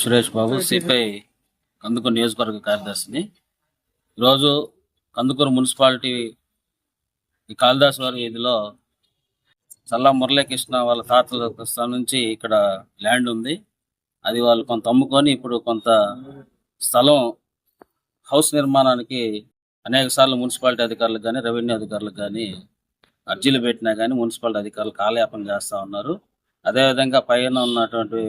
Suresh Babu CPI Kandukur నియోజకవర్గ కార్యదర్శిని. ఈరోజు Kandukur municipality ఈ కాళిదాస్ వారి వీధిలో చల్లా మురళీకృష్ణ వాళ్ళ తాతల స్థలం నుంచి ఇక్కడ ల్యాండ్ ఉంది. అది వాళ్ళు కొంత అమ్ముకొని ఇప్పుడు కొంత స్థలం హౌస్ నిర్మాణానికి అనేక సార్లు మున్సిపాలిటీ అధికారులకు కానీ రెవెన్యూ అధికారులకు కానీ అర్జీలు పెట్టినా కానీ మున్సిపాలిటీ అధికారులు కాలయాపన చేస్తా ఉన్నారు. అదేవిధంగా పైన ఉన్నటువంటి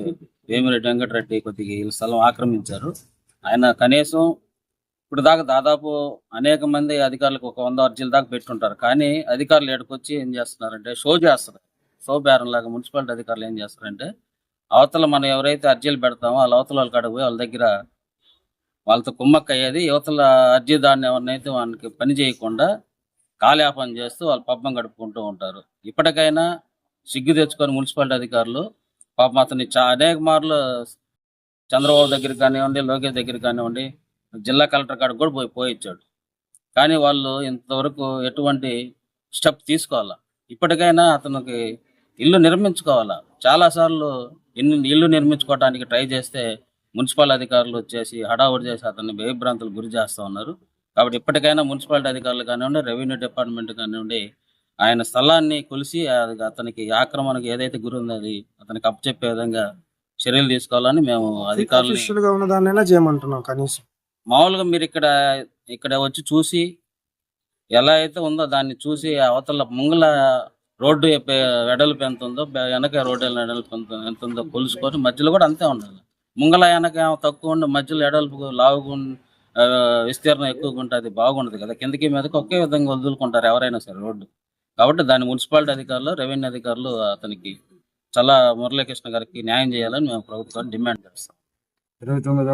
వేమిరెడ్డి వెంకటరెడ్డి కొద్దిగా ఈ స్థలం ఆక్రమించారు. ఆయన కనీసం ఇప్పుడు దాకా దాదాపు అనేక మంది అధికారులకు ఒక వంద అర్జీల దాకా పెట్టుంటారు కానీ అధికారులు ఏడుకొచ్చి ఏం చేస్తున్నారంటే షో చేస్తారు. షో బేరం లాగా మున్సిపాలిటీ అధికారులు ఏం చేస్తారంటే అవతల మనం ఎవరైతే అర్జీలు పెడతామో వాళ్ళ అవతల వాళ్ళు కాడకు పోయి వాళ్ళ దగ్గర వాళ్ళతో కుమ్మక్క అయ్యేది యువతల అర్జీదారుని ఎవరినైతే వానికి పని చేయకుండా కాలయాపన చేస్తూ వాళ్ళు పబ్బం గడుపుకుంటూ ఉంటారు. ఇప్పటికైనా సిగ్గు తెచ్చుకొని మున్సిపాలిటీ అధికారులు పాపం అతన్ని చా అనేక మార్లు చంద్రబాబు దగ్గరికి కానివ్వండి లోకేష్ దగ్గర కానివ్వండి జిల్లా కలెక్టర్ కాడ కూడా పోయి పోయిచ్చాడు కానీ వాళ్ళు ఇంతవరకు ఎటువంటి స్టెప్ తీసుకోవాలా? ఇప్పటికైనా అతనికి ఇల్లు నిర్మించుకోవాలా? చాలాసార్లు ఇల్లు ఇల్లు నిర్మించుకోవడానికి ట్రై చేస్తే మున్సిపల్ అధికారులు వచ్చేసి హడావుడి చేసి అతన్ని భయభ్రాంతులు గురి చేస్తూ ఉన్నారు. కాబట్టి ఇప్పటికైనా మున్సిపాలిటీ అధికారులు కానివ్వండి రెవెన్యూ డిపార్ట్మెంట్ కానివ్వండి ఆయన స్థలాన్ని కొలిసి అది అతనికి ఆక్రమణకు ఏదైతే గురి ఉందో అది అతనికి అప్పచెప్పే విధంగా చర్యలు తీసుకోవాలని మేము అధికారులు ఉన్న చేయమంటున్నాం కనీసం. మామూలుగా మీరు ఇక్కడ ఇక్కడ వచ్చి చూసి ఎలా అయితే ఉందో దాన్ని చూసి అవతల ముంగల రోడ్డు వెడల్పు ఎంత ఉందో వెనక రోడ్డు వెడల్పు ఎంత ఉందో కొలుసుకొని మధ్యలో కూడా అంతే ఉండాలి. ముంగల వెనక తక్కువ ఉండి మధ్యలో ఎడల్పు లావుగా ఆ, విస్తీర్ణం ఎక్కువగా ఉంటే అది బాగుండదు కదా. కిందకి మీదకి ఒకే విధంగా వదులుకుంటారు ఎవరైనా సరే రోడ్డు. కాబట్టి దాని మున్సిపాలిటీ అధికారులు రెవెన్యూ అధికారులు అతనికి చాలా మురళీకృష్ణ గారికి న్యాయం చేయాలని మేము ప్రభుత్వాన్ని డిమాండ్ చేస్తాం. ఇరవై తొమ్మిది